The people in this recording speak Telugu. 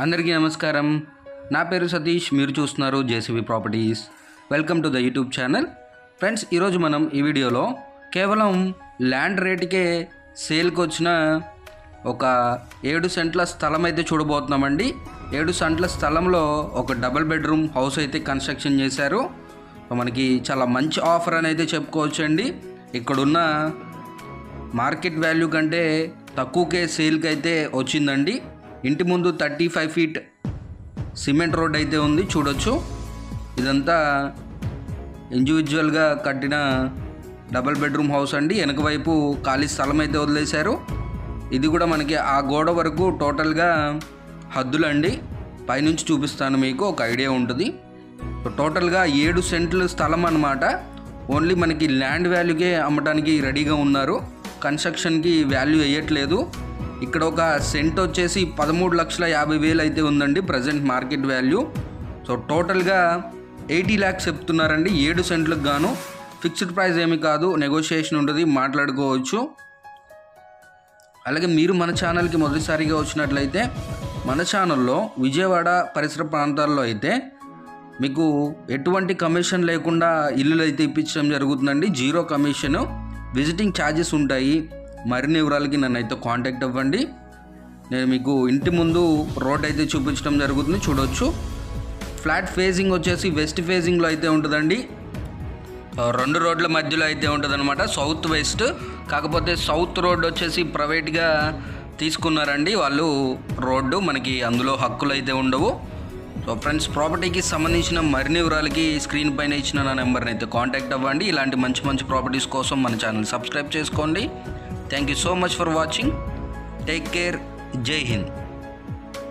అందరికీ నమస్కారం. నా పేరు సతీష్ మీరు చూస్తున్నారు JCB properties welcome to the YouTube channel friends ఈరోజు మనం ఈ వీడియోలో కేవలం ల్యాండ్ రేటుకే సేల్కి వచ్చిన ఒక ఏడు సెంట్ల స్థలం అయితే చూడబోతున్నామండి. ఏడు సెంట్ల స్థలంలో ఒక డబుల్ బెడ్రూమ్ హౌస్ అయితే కన్స్ట్రక్షన్ చేశారు. మనకి చాలా మంచి ఆఫర్ అని అయితే చెప్పుకోవచ్చండి. ఇక్కడున్న మార్కెట్ వాల్యూ కంటే తక్కువకే సేల్కి అయితే వచ్చిందండి. ఇంటి ముందు thirty five feet cement road అయితే ఉంది చూడొచ్చు. ఇదంతా ఇండివిజువల్గా కట్టిన డబల్ బెడ్రూమ్ హౌస్ అండి. వెనక వైపు ఖాళీ స్థలం అయితే వదిలేశారు. ఇది కూడా మనకి ఆ గోడ వరకు టోటల్గా హద్దులండి. పైనుంచి చూపిస్తాను మీకు ఒక ఐడియా ఉంటుంది. టోటల్గా ఏడు సెంట్లు స్థలం అన్నమాట. ఓన్లీ మనకి ల్యాండ్ వాల్యూకే అమ్మటానికి రెడీగా ఉన్నారు. కన్స్ట్రక్షన్కి వాల్యూ వేయట్లేదు. ఇక్కడ ఒక సెంట్ వచ్చేసి పదమూడు లక్షల యాభై వేలు అయితే ఉందండి ప్రజెంట్ మార్కెట్ వాల్యూ సో టోటల్గా ఎయిటీ ల్యాక్స్ చెప్తున్నారండి ఏడు సెంట్లకు గాను. ఫిక్స్డ్ ప్రైస్ ఏమి కాదు నెగోషియేషన్ ఉంటుంది మాట్లాడుకోవచ్చు. అలాగే మీరు మన ఛానల్కి మొదటిసారిగా వచ్చినట్లయితే మన ఛానల్లో విజయవాడ పరిసర ప్రాంతాల్లో అయితే మీకు ఎటువంటి కమిషన్ లేకుండా ఇల్లులు అయితే ఇప్పించడం జరుగుతుందండి. జీరో కమిషన్ విజిటింగ్ ఛార్జెస్ ఉంటాయి. మరిన్ని వివరాలకి నన్ను అయితే కాంటాక్ట్ అవ్వండి. నేను మీకు ఇంటి ముందు రోడ్ అయితే చూపించడం జరుగుతుంది చూడొచ్చు. ఫ్లాట్ ఫేజింగ్ వచ్చేసి వెస్ట్ ఫేజింగ్లో అయితే ఉంటుందండి. రెండు రోడ్ల మధ్యలో అయితే ఉంటుందన్నమాట సౌత్ వెస్ట్ కాకపోతే సౌత్ రోడ్ వచ్చేసి ప్రైవేట్గా తీసుకున్నారండి వాళ్ళు రోడ్డు మనకి అందులో హక్కులు అయితే ఉండవు. సో ఫ్రెండ్స్ ప్రాపర్టీకి సంబంధించిన మరిన్ని వివరాలకి స్క్రీన్ పైన ఇచ్చిన నా నెంబర్ని అయితే కాంటాక్ట్ అవ్వండి. ఇలాంటి మంచి మంచి ప్రాపర్టీస్ కోసం మన ఛానల్ సబ్స్క్రైబ్ చేసుకోండి. Thank you so much for watching. Take care. Jai Hind.